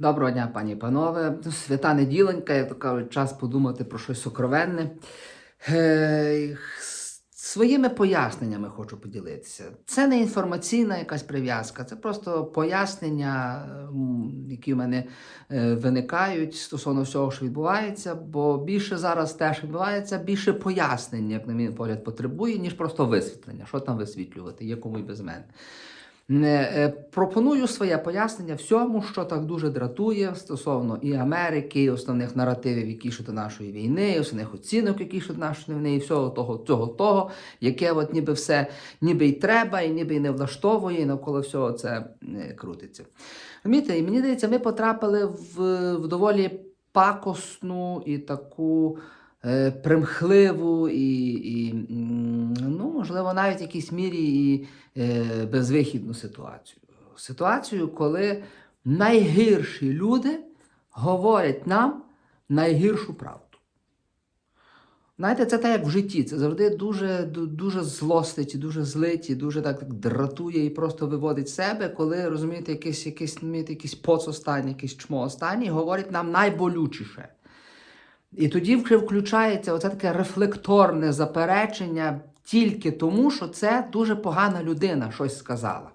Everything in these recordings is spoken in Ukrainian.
Доброго дня, пані і панове. Ну, Свята неділенька, як то кажуть, час подумати про щось сокровенне. Е, Своїми поясненнями хочу поділитися. Це не інформаційна якась прив'язка, це просто пояснення, які в мене е, виникають стосовно всього, що відбувається. Бо більше зараз теж відбувається, більше пояснень, як на мій погляд, потребує, ніж просто висвітлення. Що там висвітлювати, є кому й без мене. Не, е, Пропоную своє пояснення всьому, що так дуже дратує стосовно і Америки, і основних наративів, які щодо нашої війни, і основних оцінок, які щодо нашої війни, і всього того, цього того, яке от ніби все ніби й треба, і ніби й не влаштовує, і навколо всього це е, крутиться. Розумієте, і мені здається, ми потрапили в, в доволі пакосну і таку е, примхливу і, і ну, можливо, навіть в якійсь мірі і е, безвихідну ситуацію. Ситуацію, коли найгірші люди говорять нам найгіршу правду. Знаєте, це так, як в житті. Це завжди дуже, ду- дуже злостить, дуже злить, і дуже так, дратує і просто виводить себе, коли розумієте, якийсь, якийсь, якийсь поц останній, якийсь чмо останній, говорить нам найболючіше. І тоді вже включається оце таке рефлекторне заперечення тільки тому, що це дуже погана людина щось сказала.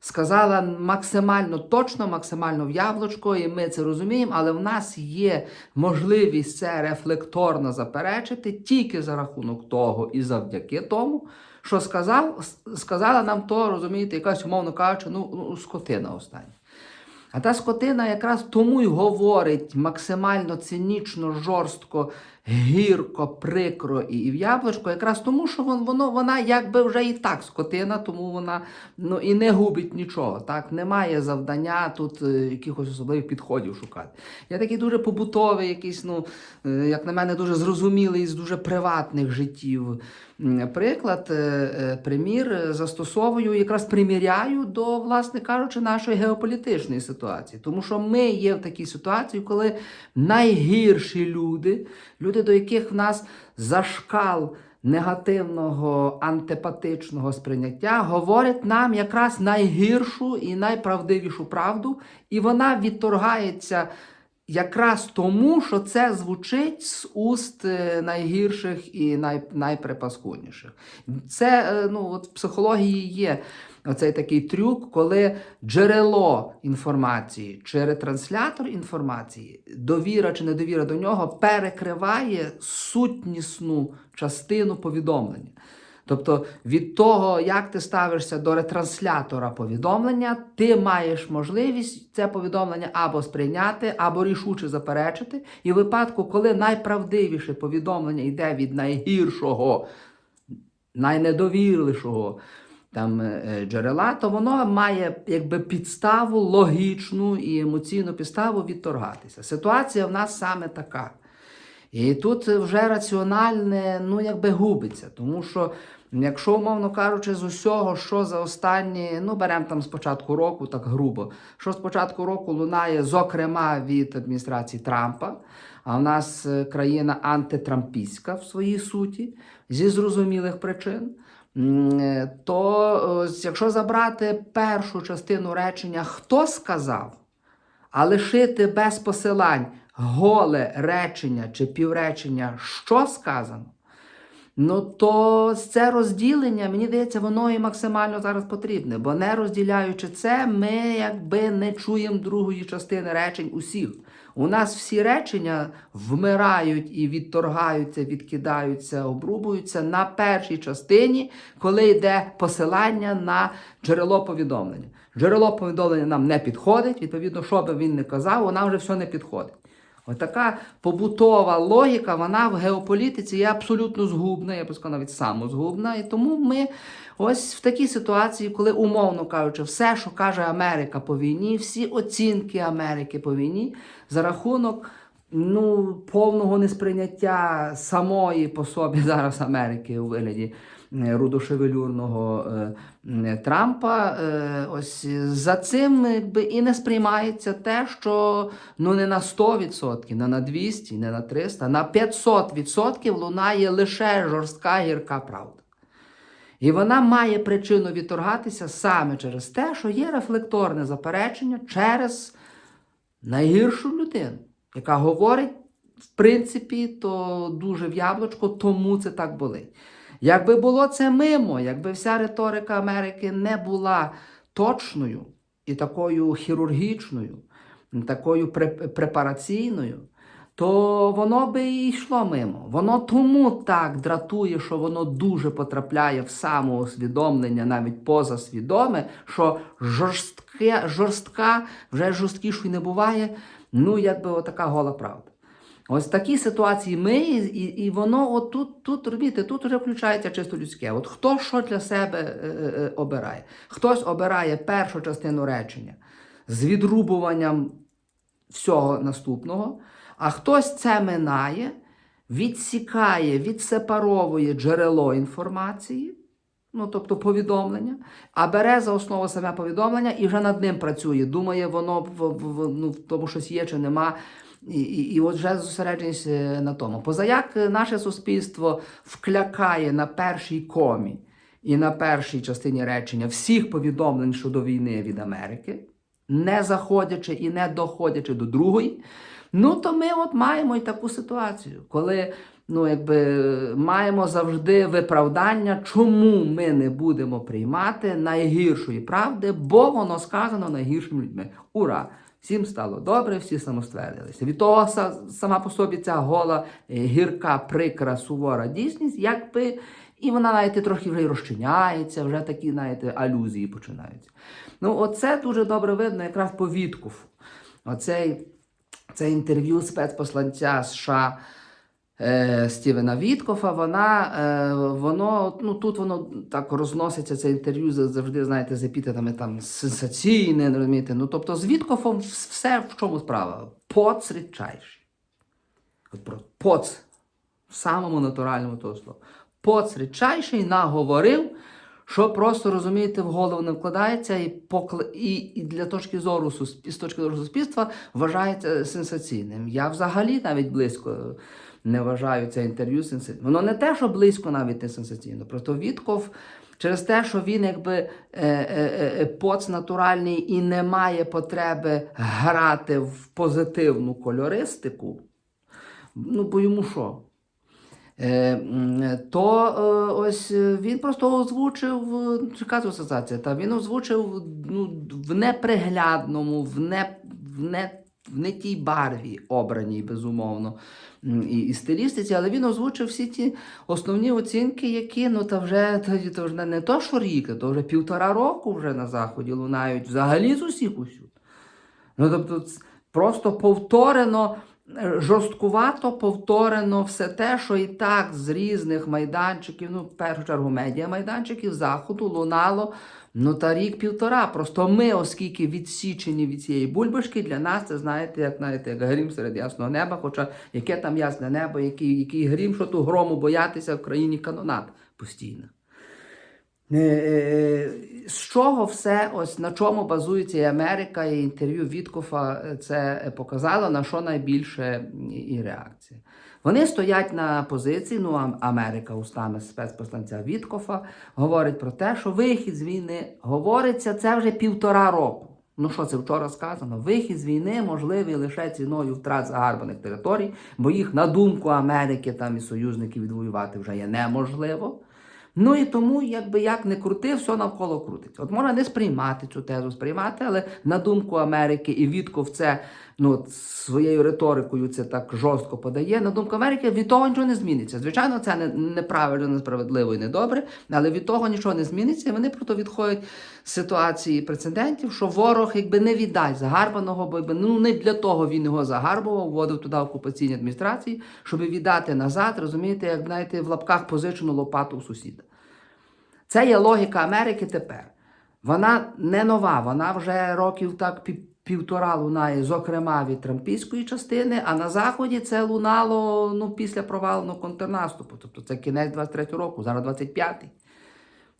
Сказала максимально точно, максимально в яблучко, і ми це розуміємо, але в нас є можливість це рефлекторно заперечити тільки за рахунок того і завдяки тому, що сказав, сказала нам то, розумієте, якась, умовно кажучи, ну, ну скотина остання. А та скотина якраз тому й говорить максимально цинічно, жорстко, гірко, прикро і, і в яблучко, якраз тому, що вон- воно, вона якби вже і так скотина, тому вона ну, і не губить нічого. Так? Немає завдання тут е, якихось особливих підходів шукати. Я такий дуже побутовий, якийсь, ну, е, як на мене, дуже зрозумілий з дуже приватних життів. Приклад, е, е, примір е, застосовую, якраз приміряю до, власне кажучи, нашої геополітичної ситуації. Тому що ми є в такій ситуації, коли найгірші люди, люди, до яких в нас зашкал негативного антипатичного сприйняття, говорять нам якраз найгіршу і найправдивішу правду, і вона відторгається якраз тому, що це звучить з уст е, найгірших і най, найприпаскудніших. Це е, ну, от в психології є оцей такий трюк, коли джерело інформації чи ретранслятор інформації, довіра чи недовіра до нього перекриває сутнісну частину повідомлення. Тобто від того, як ти ставишся до ретранслятора повідомлення, ти маєш можливість це повідомлення або сприйняти, або рішуче заперечити. І в випадку, коли найправдивіше повідомлення йде від найгіршого, найнедовірливішого там е, джерела, то воно має якби підставу логічну і емоційну підставу відторгатися. Ситуація в нас саме така. І тут вже раціональне, ну якби губиться, тому що, якщо, умовно кажучи, з усього, що за останні, ну беремо там з початку року, так грубо, що з початку року лунає, зокрема від адміністрації Трампа, а в нас е, країна антитрампійська в своїй суті, зі зрозумілих причин. Е, То е, якщо забрати першу частину речення, хто сказав, а лишити без посилань голе речення чи півречення, що сказано, ну то це розділення, мені здається, воно і максимально зараз потрібне. Бо не розділяючи це, ми якби не чуємо другої частини речень усіх. У нас всі речення вмирають і відторгаються, відкидаються, обрубуються на першій частині, коли йде посилання на джерело повідомлення. Джерело повідомлення нам не підходить, відповідно, що би він не казав, вона вже все не підходить. Отака побутова логіка, вона в геополітиці є абсолютно згубна, я б сказав, навіть самозгубна. І тому ми ось в такій ситуації, коли, умовно кажучи, все, що каже Америка по війні, всі оцінки Америки по війні за рахунок ну, повного несприйняття самої по собі зараз Америки у вигляді рудошевелюрного е, Трампа. Е, ось за цим якби, і не сприймається те, що ну не на 100%, не на 200, не на 300, на 500% лунає лише жорстка гірка правда. І вона має причину відторгатися саме через те, що є рефлекторне заперечення через найгіршу людину, яка говорить, в принципі, то дуже в яблучко, тому це так болить. Якби було це мимо, якби вся риторика Америки не була точною і такою хірургічною, такою препараційною, то воно би і йшло мимо. Воно тому так дратує, що воно дуже потрапляє в самоусвідомлення, навіть позасвідоме, що жорстке, жорстка, вже жорсткішої не буває. Ну, якби отака гола правда. Ось в такій ситуації ми, і, і воно от тут, тут, тут вже включається чисто людське. От хто що для себе е, е, обирає? Хтось обирає першу частину речення з відрубуванням всього наступного, а хтось це минає, відсікає, відсепаровує джерело інформації, ну тобто повідомлення, а бере за основу саме повідомлення і вже над ним працює. Думає, воно в, в, в, ну, в тому щось є чи нема. І, і, і от вже зосередженість е, на тому. Позаяк е, наше суспільство вклякає на першій комі і на першій частині речення всіх повідомлень щодо війни від Америки, не заходячи і не доходячи до другої, ну то ми от маємо і таку ситуацію, коли ну, якби, маємо завжди виправдання, чому ми не будемо приймати найгіршої правди, бо воно сказано найгіршими людьми. Ура! Всім стало добре, всі самоствердилися. Від того сама по собі ця гола, е, гірка, прикра, сувора дійсність, якби і вона навіть трохи вже й розчиняється, вже такі, знаєте, алюзії починаються. Ну, оце дуже добре видно якраз по Віткофу. Оцей це інтерв'ю спецпосланця США е, Стівена Віткофа, вона, е, воно, ну, тут воно так розноситься, це інтерв'ю за- завжди, знаєте, з епітетами там сенсаційне, розумієте. Ну, тобто з Віткофом все в чому справа. Поц рідчайший. Поц в самому натуральному того слова. Поц рідчайший наговорив, що просто розумієте, в голову не вкладається, і, покл... і, і для точки зору сусп... з точки зору суспільства вважається сенсаційним. Я взагалі навіть близько не вважаю це інтерв'ю сенсаційним. Воно не те, що близько навіть не сенсаційно. Просто Вітков через те, що він якби е, е, е, поц натуральний і не має потреби грати в позитивну кольористику. Ну, бо йому що? Е, то е, ось е, він просто озвучив е, яка асоціація, та він озвучив ну, в неприглядному, в не, в не, в не тій барві обраній, безумовно, і, і стилістиці, але він озвучив всі ті основні оцінки, які ну та вже та, то вже не то, що рік, то вже півтора року вже на заході лунають взагалі з усіх усюд. Ну, тобто, просто повторено, е, жорсткувато повторено все те, що і так з різних майданчиків, ну, в першу чергу, медіа-майданчиків заходу лунало. Ну, та рік-півтора. Просто ми, оскільки відсічені від цієї бульбашки, для нас це, знаєте, як знаєте, як грім серед ясного неба. Хоча яке там ясне небо, який, який грім, що ту грому боятися в країні канонат постійно. Е, е, З чого все, ось на чому базується і Америка, і інтерв'ю Віткофа е, це е, показало, на що найбільше і реакція. Вони стоять на позиції, ну Ам- Америка устами спецпосланця Віткофа говорить про те, що вихід з війни говориться це вже півтора року. Ну що це вчора сказано? Вихід з війни можливий лише ціною втрат загарбаних територій, бо їх на думку Америки там і союзників відвоювати вже є неможливо. Ну і тому, якби як не крути, все навколо крутиться. От можна не сприймати цю тезу, сприймати, але на думку Америки і Вітков це ну, своєю риторикою це так жорстко подає. На думку Америки від того нічого не зміниться. Звичайно, це не, неправильно, несправедливо і недобре, але від того нічого не зміниться. І вони просто відходять з ситуації прецедентів, що ворог якби не віддасть загарбаного, бо якби, ну не для того він його загарбував, вводив туди окупаційні адміністрації, щоб віддати назад, розумієте, як знаєте, в лапках позичену лопату у сусіда. Це є логіка Америки тепер. Вона не нова, вона вже років так пів- півтора лунає, зокрема від трампійської частини, а на заході це лунало ну, після проваленого контрнаступу. Тобто це кінець 23-го року, зараз 25-й.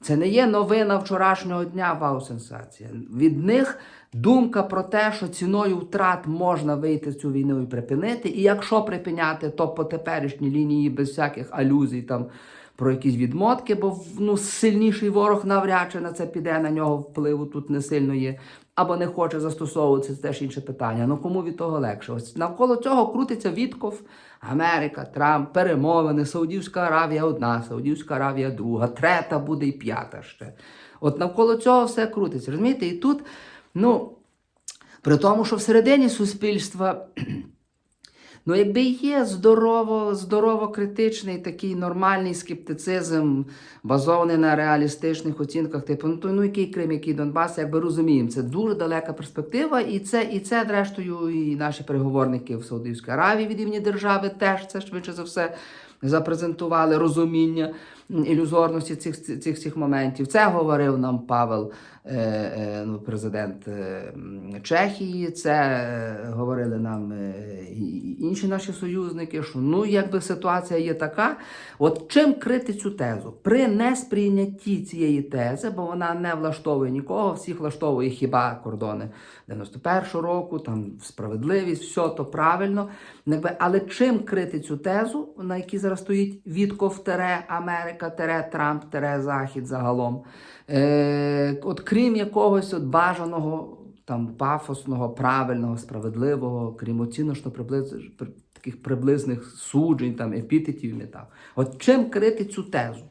Це не є новина вчорашнього дня вау сенсація. Від них Думка про те, що ціною втрат можна вийти цю війну і припинити, і якщо припиняти, то по теперішній лінії без всяких алюзій там про якісь відмотки, бо ну, сильніший ворог навряд чи на це піде, на нього впливу тут не сильно є, або не хоче застосовуватися, це теж інше питання. Ну кому від того легше? Ось навколо цього крутиться Вітков, Америка, Трамп, перемовини, Саудівська Аравія одна, Саудівська Аравія друга, трета буде і п'ята ще. От навколо цього все крутиться. Розумієте? І тут, ну, при тому, що всередині суспільства. Ну, якби є здорово, здорово критичний такий нормальний скептицизм, базований на реалістичних оцінках, типу, ну, то, ну який Крим, який Донбас, якби розуміємо, це дуже далека перспектива, і це, і це, зрештою, і наші переговорники в Саудівській Аравії від імені держави теж це швидше за все запрезентували розуміння ілюзорності цих, цих всіх моментів. Це говорив нам Павел, е, е, ну, президент е, Чехії. Це говорили нам інші наші союзники. Що ну, якби ситуація є така, от чим крити цю тезу? При несприйнятті цієї тези, бо вона не влаштовує нікого, всіх влаштовує хіба кордони 91-го року, там справедливість, все то правильно. Якби, але чим крити цю тезу, на якій зараз стоїть Вітков тере Америка, тере Трамп, тере Захід загалом? Е, от крім якогось от бажаного, там пафосного, правильного, справедливого, крім оціночно приблиз, таких приблизних суджень, там епітетів і метав. От чим крити цю тезу?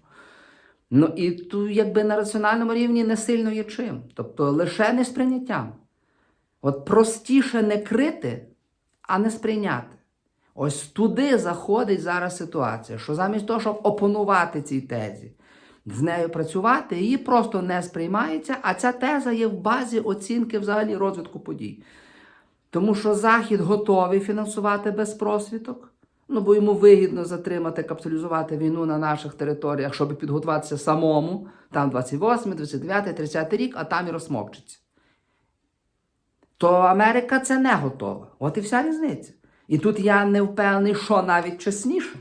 Ну і тут, якби на раціональному рівні не сильно є чим. Тобто лише несприйняттям. От простіше не крити, а не сприйняти. Ось туди заходить зараз ситуація, що замість того, щоб опонувати цій тезі, з нею працювати, її просто не сприймається, а ця теза є в базі оцінки взагалі розвитку подій. Тому що Захід готовий фінансувати без просвіток, ну бо йому вигідно затримати, капіталізувати війну на наших територіях, щоб підготуватися самому, там 28, 29, 30 рік, а там і розсмокчиться. То Америка це не готова. От і вся різниця. І тут я не впевнений, що навіть чесніше,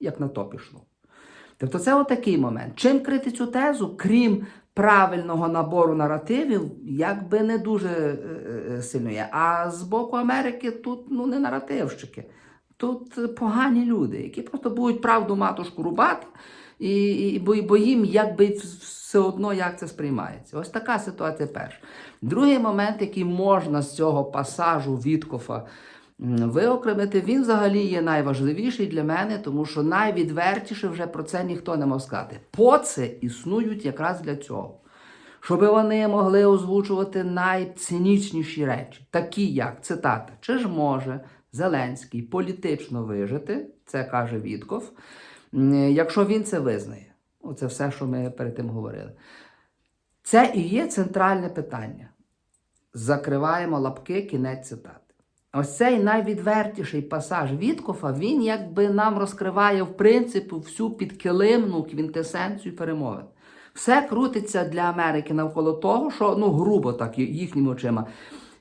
як на то пішло. Тобто це отакий момент. Чим крити цю тезу, крім правильного набору наративів, якби не дуже е, е, сильно є. А з боку Америки тут ну, не наративщики. Тут погані люди, які просто будуть правду матушку рубати, і, і, бо, бо їм якби все одно як це сприймається. Ось така ситуація перша. Другий момент, який можна з цього пасажу Віткофа виокремити, він взагалі є найважливіший для мене, тому що найвідвертіше вже про це ніхто не може сказати. Поци існують якраз для цього. Щоб вони могли озвучувати найцинічніші речі, такі як цитата, чи ж може Зеленський політично вижити, це каже Вітков, якщо він це визнає. Оце все, що ми перед тим говорили. Це і є центральне питання. Закриваємо лапки, кінець цитати. Ось цей найвідвертіший пасаж Віткофа, він якби нам розкриває в принципі всю підкилимну квінтесенцію перемовин. Все крутиться для Америки навколо того, що ну грубо так їхніми очима.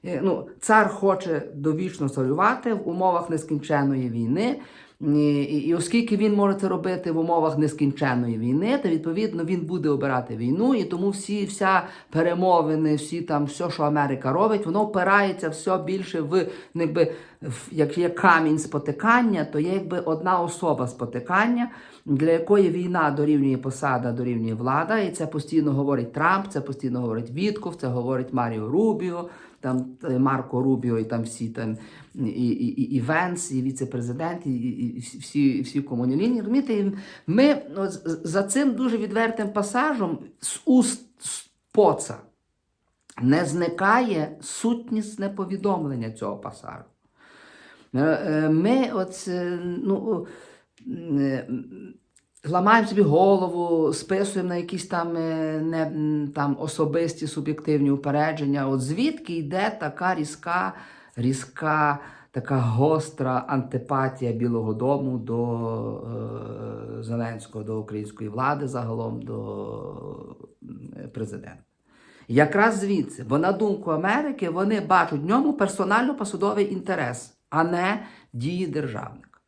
е, Ну, цар хоче довічно царювати в умовах нескінченної війни. І, оскільки він може це робити в умовах нескінченної війни, то відповідно він буде обирати війну, і тому всі вся перемовини, всі там, все, що Америка робить, воно впирається все більше в ну, якби, як є камінь спотикання, то є якби одна особа спотикання, для якої війна дорівнює посада, дорівнює влада, і це постійно говорить Трамп, це постійно говорить Вітков, це говорить Маріо Рубіо, там е, Марко Рубіо, і там всі там і, і, і, і Венс, і віце-президент, і, і, всі, всі комунілінії. Розумієте, і ми от, за цим дуже відвертим пасажем з уст з поца не зникає сутнісне повідомлення цього пасажу. Е, е, Ми от, ну, ламаємо собі голову, списуємо на якісь там, е, не, там особисті суб'єктивні упередження. От звідки йде така різка, різка, така гостра антипатія Білого Дому до е, Зеленського, до української влади загалом, до е, президента. Якраз звідси, бо на думку Америки вони бачать в ньому персонально-посудовий інтерес, а не дії державника.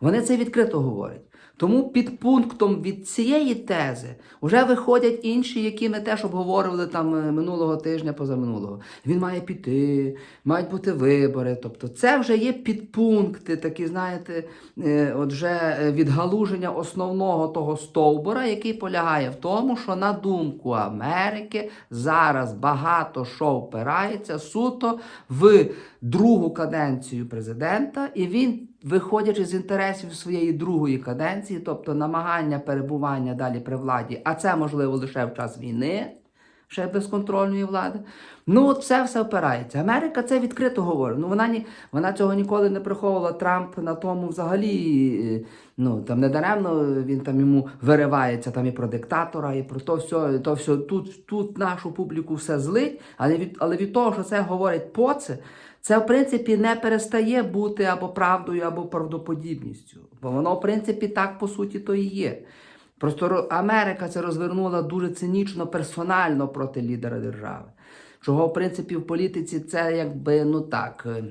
Вони це відкрито говорять. Тому під пунктом від цієї тези вже виходять інші, які ми теж обговорювали там е, минулого тижня, позаминулого. Він має піти, мають бути вибори. Тобто, це вже є підпункти, такі, знаєте, е, от вже е, відгалуження основного того стовбура, який полягає в тому, що на думку Америки зараз багато що впирається суто в другу каденцію президента, і він, виходячи з інтересів своєї другої каденції, тобто намагання перебування далі при владі, а це можливо лише в час війни. Ще безконтрольної влади. Ну, от все все опирається. Америка це відкрито говорить. Ну, вона, ні, вона цього ніколи не приховувала. Трамп на тому взагалі, е, ну, там не даремно він там йому виривається там і про диктатора, і про то все. То все. Тут, тут нашу публіку все злить, але від, але від того, що це говорить поце, це, в принципі, не перестає бути або правдою, або правдоподібністю. Бо воно, в принципі, так по суті то і є. Просто Америка це розвернула дуже цинічно, персонально проти лідера держави. Чого, в принципі, в політиці це якби ну так. е,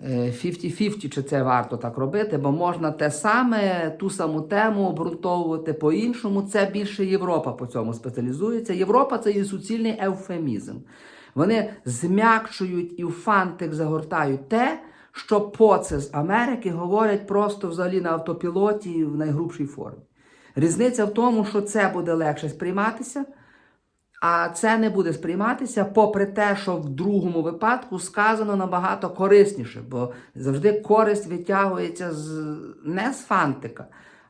е, 50-50, чи це варто так робити, бо можна те саме, ту саму тему обґрунтовувати по-іншому. Це більше Європа по цьому спеціалізується. Європа це є суцільний евфемізм. Вони зм'якшують і в фантик загортають те, що поце з Америки говорять просто взагалі на автопілоті в найгрубшій формі. Різниця в тому, що це буде легше сприйматися, а це не буде сприйматися, попри те, що в другому випадку сказано набагато корисніше, бо завжди користь витягується з, не з фантика,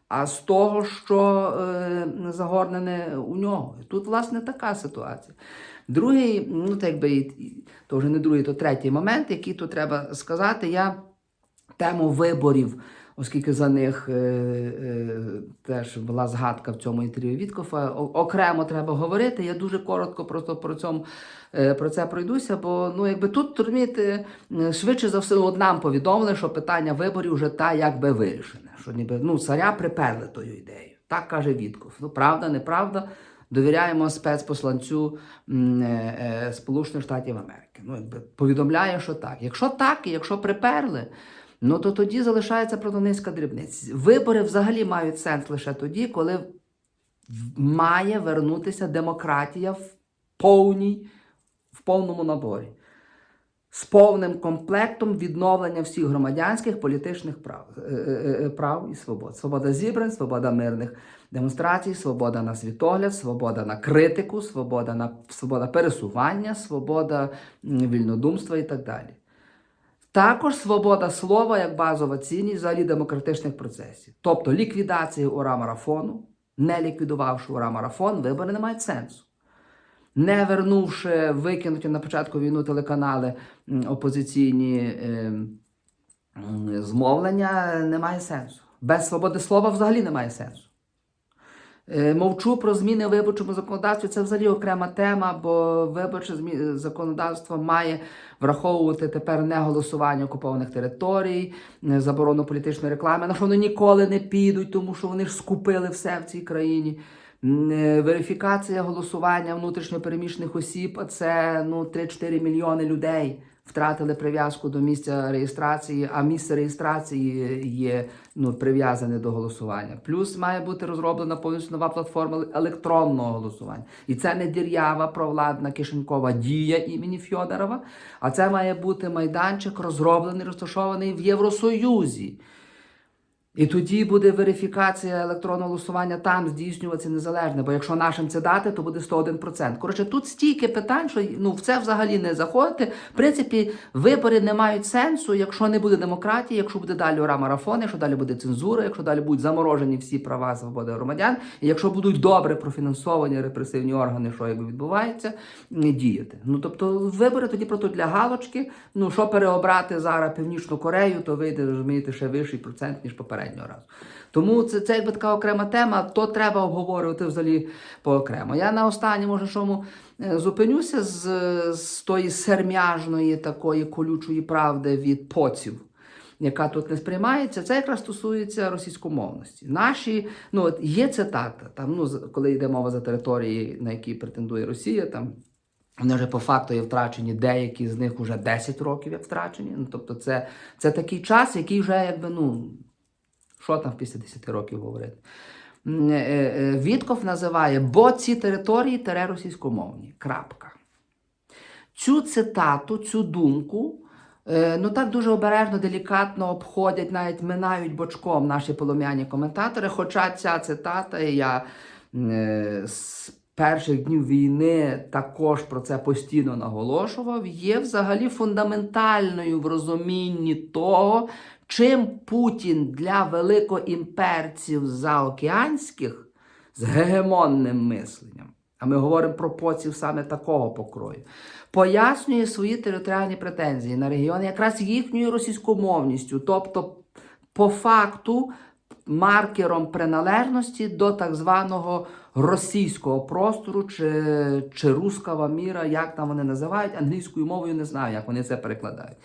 а з того, що е, загорнене у нього. Тут, власне, така ситуація. Другий, ну так і- то вже не другий, то третій момент, який тут треба сказати, я тему виборів, оскільки за них е, е, теж була згадка в цьому інтерв'ю Віткофа, окремо треба говорити. Я дуже коротко просто про, цьому, е, про це пройдуся, бо ну, якби тут, розумієте, швидше за все, от нам повідомили, що питання виборів вже та якби вирішене. Що ніби ну, царя приперли тою ідеєю. Так каже Вітков. Ну, правда, неправда. Довіряємо спецпосланцю е, е, Сполучених Штатів Америки. Ну, повідомляє, що так. Якщо так, і якщо приперли, ну то тоді залишається просто низка дрібниць. Вибори взагалі мають сенс лише тоді, коли має вернутися демократія в повній, в повному наборі. З повним комплектом відновлення всіх громадянських політичних прав, е, е, е, прав і свобод. Свобода зібрань, свобода мирних демонстрацій, свобода на світогляд, свобода на критику, свобода на свобода пересування, свобода вільнодумства і так далі. Також свобода слова як базова цінність взагалі демократичних процесів. Тобто ліквідація ура-марафону, не ліквідувавши ура-марафон, вибори не мають сенсу. Не вернувши викинуті на початку війну телеканали опозиційні е, змовлення, немає сенсу. Без свободи слова взагалі немає сенсу. Е, Мовчу про зміни в виборчому законодавстві. Це взагалі окрема тема, бо виборче законодавство має враховувати тепер не голосування окупованих територій, заборону політичної реклами, на що вони ніколи не підуть, тому що вони ж скупили все в цій країні. Е, Верифікація голосування внутрішньопереміщених осіб, це ну 3-4 мільйони людей втратили прив'язку до місця реєстрації, а місце реєстрації є ну, прив'язане до голосування. Плюс має бути розроблена повністю нова платформа електронного голосування. І це не дір'ява провладна кишенькова дія імені Фьодорова, а це має бути майданчик, розроблений, розташований в Євросоюзі. І тоді буде верифікація електронного голосування там здійснюватися незалежно, бо якщо нашим це дати, то буде 101%. Коротше, тут стільки питань, що ну, в це взагалі не заходити. В принципі, вибори не мають сенсу, якщо не буде демократії, якщо буде далі ура-марафон, якщо далі буде цензура, якщо далі будуть заморожені всі права свободи громадян, і якщо будуть добре профінансовані репресивні органи, що якби відбувається, не діяти. Ну тобто вибори тоді просто для галочки. Ну що переобрати зараз Північну Корею, то вийде, розумієте, ще вищий процент, ніж попереднього разу. Тому це, це якби така окрема тема, то треба обговорювати взагалі поокремо. Я на останньому чому е, зупинюся з, з тої сермяжної такої колючої правди від поців. Яка тут не сприймається, це якраз стосується російськомовності. Наші, ну от є цитата, там, ну, коли йде мова за території, на які претендує Росія, там вони вже по факту є втрачені, деякі з них вже 10 років як втрачені. Ну, тобто, це, це такий час, який вже якби ну. Що там після 10 років говорити? М, е, е, Вітков називає, бо ці території тере російськомовні. Крапка. Цю цитату, цю думку, е, ну так дуже обережно, делікатно обходять, навіть минають бочком наші полум'яні коментатори. Хоча ця цитата, я е, з перших днів війни також про це постійно наголошував, є взагалі фундаментальною в розумінні того, чим Путін для великоімперців заокеанських з гегемонним мисленням, а ми говоримо про поців саме такого покрою, пояснює свої територіальні претензії на регіони якраз їхньою російськомовністю, тобто по факту маркером приналежності до так званого російського простору чи, чи руского міра, як там вони називають, англійською мовою не знаю, як вони це перекладають.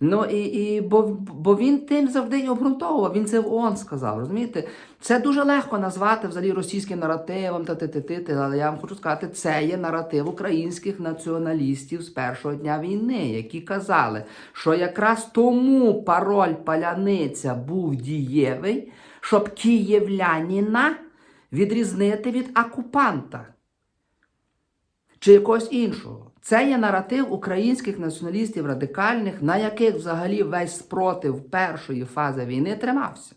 Ну і, і бо, бо він тим завжди обґрунтовував, він це в ООН сказав. Розумієте? Це дуже легко назвати взагалі російським наративом та ти ти ти але я вам хочу сказати, це є наратив українських націоналістів з першого дня війни, які казали, що якраз тому пароль паляниця був дієвий, щоб київлянина відрізнити від окупанта чи якогось іншого. Це є наратив українських націоналістів радикальних, на яких взагалі весь спротив першої фази війни тримався.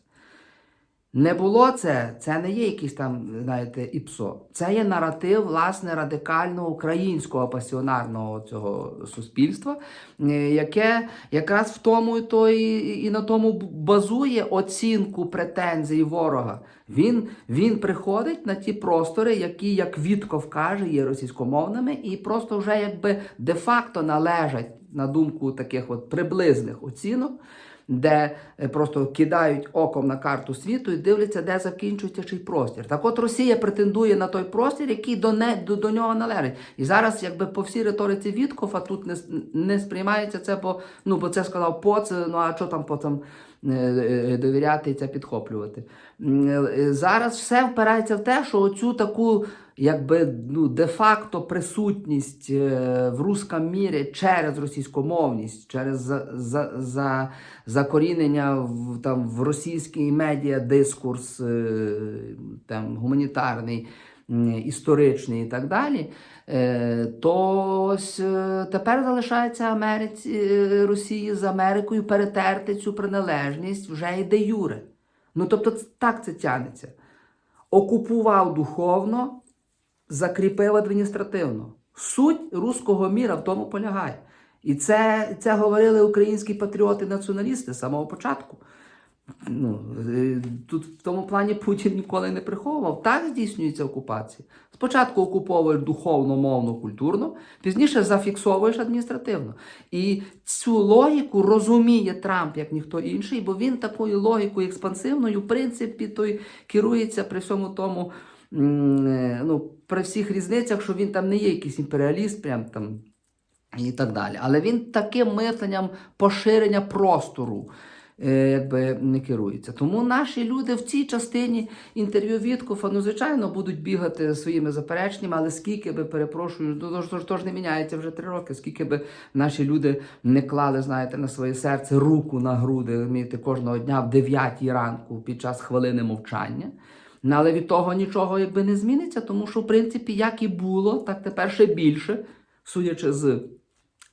Не було це, це не є якийсь там, знаєте, іпсо. Це є наратив, власне, радикального українського пасіонарного цього суспільства, е, яке якраз в тому і, то і, і на тому базує оцінку претензій ворога. Він, він приходить на ті простори, які, як Вітков каже, є російськомовними, і просто вже якби де-факто належать на думку таких от приблизних оцінок де е, просто кидають оком на карту світу і дивляться, де закінчується чий простір. Так от Росія претендує на той простір, який до, не, до, до нього належить. І зараз, якби по всій риториці Віткофа тут не, не сприймається це, бо ну бо це сказав Поц, ну а що там потім е, довіряти і це підхоплювати. Е, Зараз все впирається в те, що оцю таку якби ну, де-факто присутність е, в русском мірі через російськомовність, через за, за, за, закорінення в, там, в російський медіа дискурс е, там, гуманітарний, історичний і так далі. Е, То ось тепер залишається Америці Росії з Америкою перетерти цю приналежність вже і де юре. Ну тобто так це тянеться. Окупував духовно, закріпив адміністративно. Суть руського міра в тому полягає. І це, це говорили українські патріоти націоналісти з самого початку. Ну, е, тут в тому плані Путін ніколи не приховував. Так здійснюється окупація. Спочатку окуповуєш духовно, мовно, культурно, пізніше зафіксовуєш адміністративно. І цю логіку розуміє Трамп як ніхто інший, бо він такою логікою експансивною, в принципі, той керується при всьому тому, ну, при всіх різницях, що він там не є якийсь імперіаліст, прям там. І так далі. Але він таким мисленням поширення простору е, якби не керується. Тому наші люди в цій частині інтерв'ю Віткофа, ну, звичайно, будуть бігати своїми запереченнями, але скільки би, перепрошую, ну, то, то, ж- не міняється вже три роки, скільки би наші люди не клали, знаєте, на своє серце руку на груди, розумієте, кожного дня в 9 ранку під час хвилини мовчання. Ну, Але від того нічого якби не зміниться, тому що, в принципі, як і було, так тепер ще більше, судячи з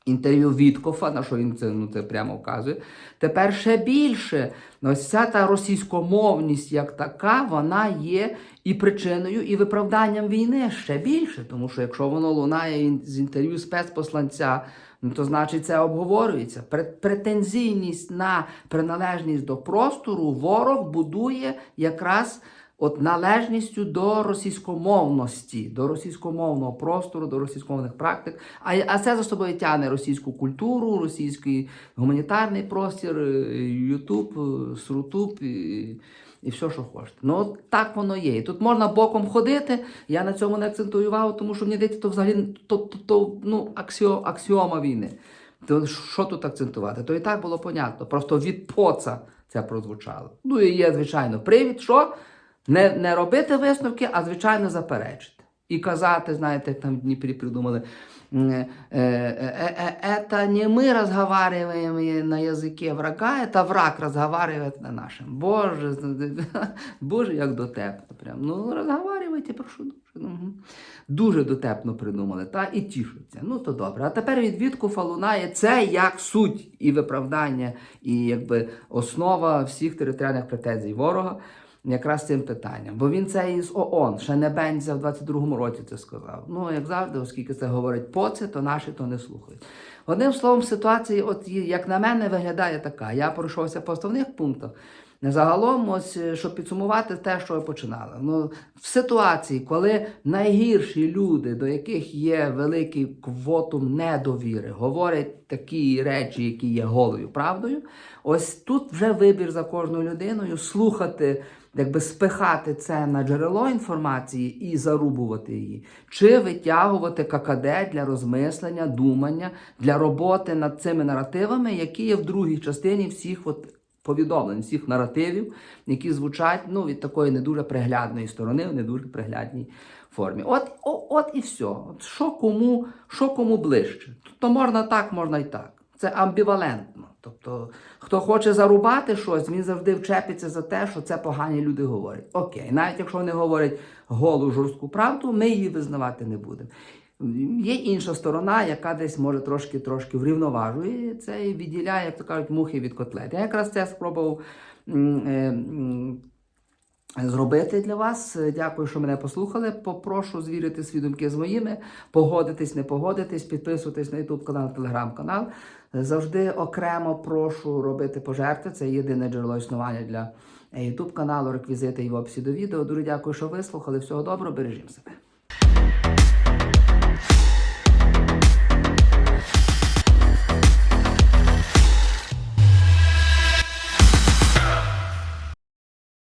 інтерв'ю Віткофа, на що він це, ну, це прямо вказує. Тепер ще більше. Ось ця та російськомовність як така, вона є і причиною, і виправданням війни ще більше. Тому що якщо воно лунає з інтерв'ю спецпосланця, ну то значить це обговорюється. Претензійність на приналежність до простору ворог будує якраз. От належністю до російськомовності, до російськомовного простору, до російськомовних практик. А, а це за собою тягне російську культуру, російський гуманітарний простір, е, Ютуб, е, Срутуб і, і все, що хочете. Ну от так воно є. І тут можна боком ходити. Я на цьому не акцентую увагу, тому що мені здається, то взагалі то, то, то, ну, аксіо, аксіома війни. То що тут акцентувати? То і так було понятно. Просто від поца це прозвучало. Ну і є, звичайно, привід, що не, не робити висновки, а звичайно заперечити. І казати, знаєте, як там в Дніпрі придумали. м, е, е, е, е, Это не мы разговариваем на языке врага, это враг разговаривает на нашем. Боже, Боже, як дотепно. Прям. Ну, розговарюйте, прошу дуже. Мгм. Дуже дотепно придумали, та і тішуться. Ну то добре. А тепер від відкуфа лунає це як суть і виправдання, і якби основа всіх територіальних претензій ворога. Якраз цим питанням. Бо він це із ООН, ще не Бензя в 22-му році це сказав. Ну, як завжди, оскільки це говорить поце, то наші то не слухають. Одним словом, ситуація, от як на мене, виглядає така. Я пройшовся по основних пунктах. Загалом, ось е, щоб підсумувати те, що ви починали. Ну, в ситуації, коли найгірші люди, до яких є великий квотум недовіри, говорять такі речі, які є голою правдою, ось тут вже вибір за кожною людиною слухати, якби спихати це на джерело інформації і зарубувати її, чи витягувати ККД для розмислення, думання, для роботи над цими наративами, які є в другій частині всіх от повідомлень, всіх наративів, які звучать ну, від такої не дуже приглядної сторони, в не дуже приглядній формі. От, о, от і все. От що кому, що кому ближче. То можна так, можна і так. Це амбівалентно. Тобто, хто хоче зарубати щось, він завжди вчепиться за те, що це погані люди говорять. Окей, навіть якщо вони говорять голу жорстку правду, ми її визнавати не будемо. Є інша сторона, яка десь може трошки трошки врівноважує це і відділяє, як то кажуть, мухи від котлет. Я якраз це спробував е, зробити для вас. Дякую, що мене послухали. Попрошу звірити свої думки з моїми, погодитись, не погодитись, підписуйтесь на YouTube канал, Telegram канал. Завжди окремо прошу робити пожертви. Це єдине джерело існування для YouTube каналу, реквізити і в описі до відео. Дуже дякую, що вислухали. Всього доброго, бережімо себе.